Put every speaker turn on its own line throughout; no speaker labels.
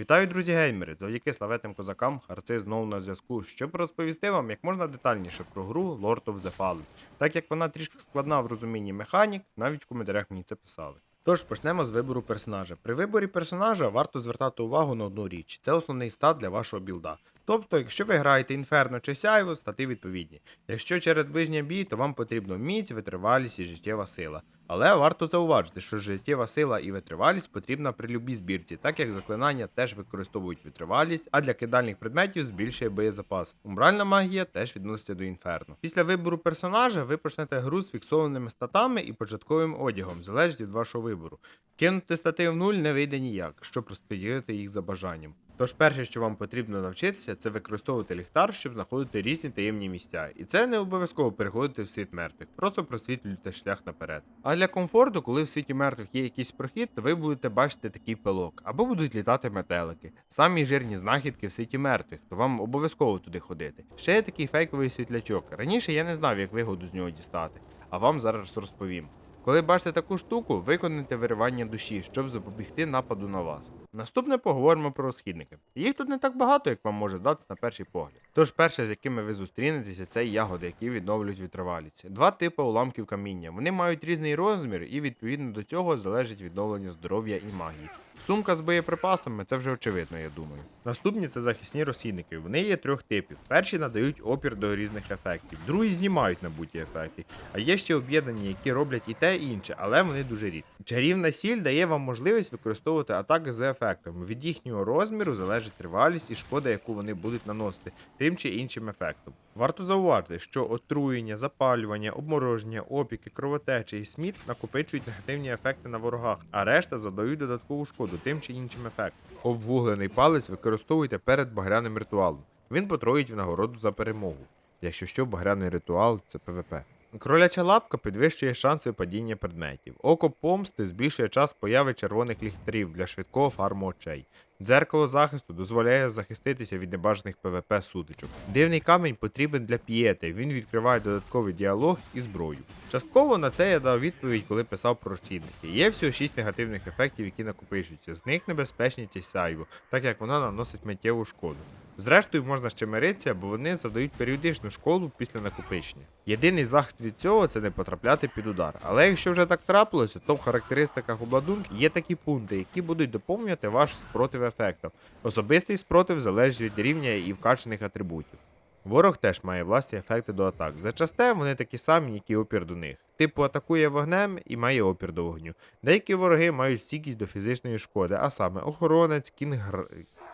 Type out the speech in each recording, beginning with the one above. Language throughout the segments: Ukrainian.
Вітаю, друзі геймери! Завдяки славетним козакам Харци знову на зв'язку, щоб розповісти вам як можна детальніше про гру Lord of the Fallen, так як вона трішки складна в розумінні механік, навіть в коментарях мені це писали. Тож почнемо з вибору персонажа. При виборі персонажа варто звертати увагу на одну річ: це основний стат для вашого білда. Тобто, якщо ви граєте інферно чи сяйво, стати відповідні. Якщо через ближній бій, то вам потрібно міць, витривалість і життєва сила. Але варто зауважити, що життєва сила і витривалість потрібна при любій збірці, так як заклинання теж використовують витривалість, а для кидальних предметів збільшує боєзапас. Умбральна магія теж відноситься до інферно. Після вибору персонажа ви почнете гру з фіксованими статами і початковим одягом, залежить від вашого вибору. Кинути стати в нуль не вийде ніяк, щоб розподілити їх за бажанням. Тож перше, що вам потрібно навчитися, це використовувати ліхтар, щоб знаходити різні таємні місця. І це не обов'язково переходити в світ мертвих, просто просвітлюйте шлях наперед. А для комфорту, коли в світі мертвих є якийсь прохід, то ви будете бачити такий пилок, або будуть літати метелики. Самі жирні знахідки в світі мертвих, то вам обов'язково туди ходити. Ще є такий фейковий світлячок. Раніше я не знав, як вигоду з нього дістати, а вам зараз розповім. Коли бачите таку штуку, виконуйте виривання душі, щоб запобігти нападу на вас. Наступне поговоримо про розхідники. Їх тут не так багато, як вам може здатися на перший погляд. Тож перше, з якими ви зустрінетеся, це ягоди, які відновлюють витривалість. Два типи уламків каміння. Вони мають різний розмір, і відповідно до цього залежить відновлення здоров'я і магії. Сумка з боєприпасами це вже очевидно, я думаю. Наступні це захисні розхідники. Вони є трьох типів. Перші надають опір до різних ефектів, другі знімають набуті ефекти. А є ще об'єднані, які роблять і те, інше, але вони дуже рідкі. Чарівна сіль дає вам можливість використовувати атаки з ефектами. Від їхнього розміру залежить тривалість і шкода, яку вони будуть наносити тим чи іншим ефектом. Варто зауважити, що отруєння, запалювання, обмороження, опіки, кровотечі і сміт накопичують негативні ефекти на ворогах, а решта задають додаткову шкоду тим чи іншим ефектом. Обвуглений палець використовуйте перед багряним ритуалом. Він потроїть в нагороду за перемогу. Якщо що, багряний ритуал це ПВП. Кроляча лапка підвищує шанси падіння предметів. Око помсти збільшує час появи червоних ліхтарів для швидкого фарму очей. Дзеркало захисту дозволяє захиститися від небажаних ПВП сутичок. Дивний камінь потрібен для п'єти, він відкриває додатковий діалог і зброю. Частково на це я дав відповідь, коли писав про розцінники. Є всього 6 негативних ефектів, які накопичуються. З них небезпечність сайву, так як вона наносить миттєву шкоду. Зрештою, можна ще миритися, бо вони задають періодичну шкоду після накопичення. Єдиний захист від цього це не потрапляти під удар. Але якщо вже так трапилося, то в характеристиках обладунки є такі пункти, які будуть доповнювати ваш спротив ефектам. Особистий спротив залежить від рівня і вкачаних атрибутів. Ворог теж має власні ефекти до атак. Зачасте вони такі самі, як і опір до них. Типу атакує вогнем і має опір до вогню. Деякі вороги мають стійкість до фізичної шкоди, а саме охоронець, кінгр...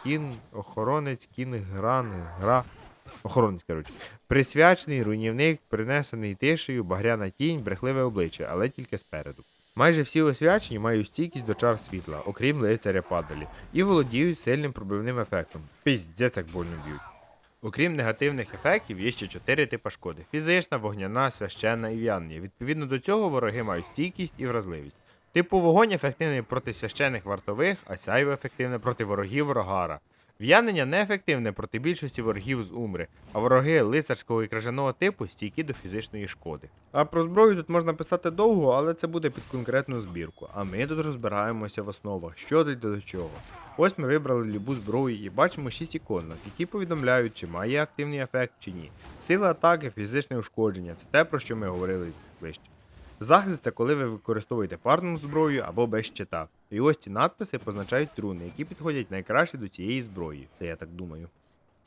кін... охоронець, кінгран, гра. Охоронець, коротше. Присвячений, руйнівник, принесений тишею, багряна тінь, брехливе обличчя, але тільки спереду. Майже всі освячені мають стійкість до чар світла, окрім лицаря падалі, і володіють сильним пробивним ефектом. Піздець, як больно б'ють. Окрім негативних ефектів, є ще чотири типи шкоди: фізична, вогняна, священна і в'яння. Відповідно до цього вороги мають стійкість і вразливість. Типу вогонь ефективний проти священих вартових, а сяйво ефективне проти ворогів рогара. В'янення неефективне проти більшості ворогів з умри, а вороги лицарського і кражаного типу стійкі до фізичної шкоди. А про зброю тут можна писати довго, але це буде під конкретну збірку. А ми тут розбираємося в основах, що тут до чого. Ось ми вибрали любу зброю і бачимо 6 іконок, які повідомляють, чи має активний ефект чи ні. Сила атаки, фізичне ушкодження це те, про що ми говорили вище. Захист це коли ви використовуєте парну зброю або без щита. І ось ці надписи позначають труни, які підходять найкраще до цієї зброї, це я так думаю.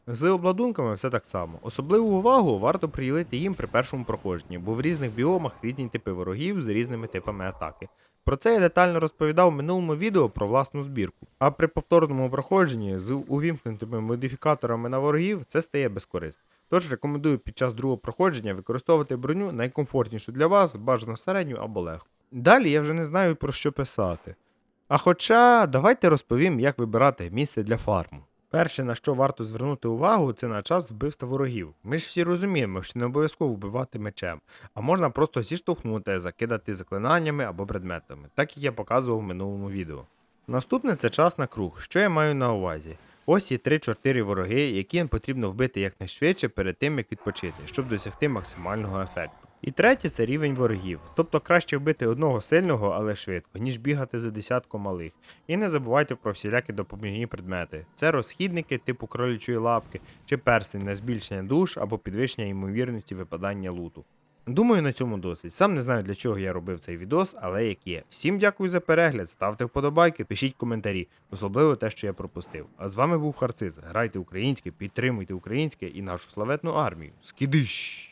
З обладунками все так само. Особливу увагу варто приділити їм при першому проходженні, бо в різних біомах різні типи ворогів з різними типами атаки. Про це я детально розповідав в минулому відео про власну збірку. А при повторному проходженні з увімкнутими модифікаторами на ворогів це стає безкорисно. Тож рекомендую під час другого проходження використовувати броню найкомфортнішу для вас, бажано середню або легку. Далі я вже не знаю про що писати. А хоча давайте розповім, як вибирати місце для фарму. Перше, на що варто звернути увагу, це на час вбивства ворогів. Ми ж всі розуміємо, що не обов'язково вбивати мечем, а можна просто зіштовхнути, закидати заклинаннями або предметами, так як я показував в минулому відео. Наступне це час на круг. Що я маю на увазі? Ось є 3-4 вороги, які потрібно вбити якнайшвидше перед тим, як відпочити, щоб досягти максимального ефекту. І третє це рівень ворогів. Тобто краще вбити одного сильного, але швидко, ніж бігати за десятком малих. І не забувайте про всілякі допоміжні предмети. Це розхідники типу кролячої лапки чи перстень на збільшення душ або підвищення ймовірності випадання луту. Думаю, на цьому досить. Сам не знаю для чого я робив цей відос, але як є. Всім дякую за перегляд, ставте вподобайки, пишіть коментарі, особливо те, що я пропустив. А з вами був Харциз. Грайте українське, підтримуйте українське і нашу славетну армію. Скидиш!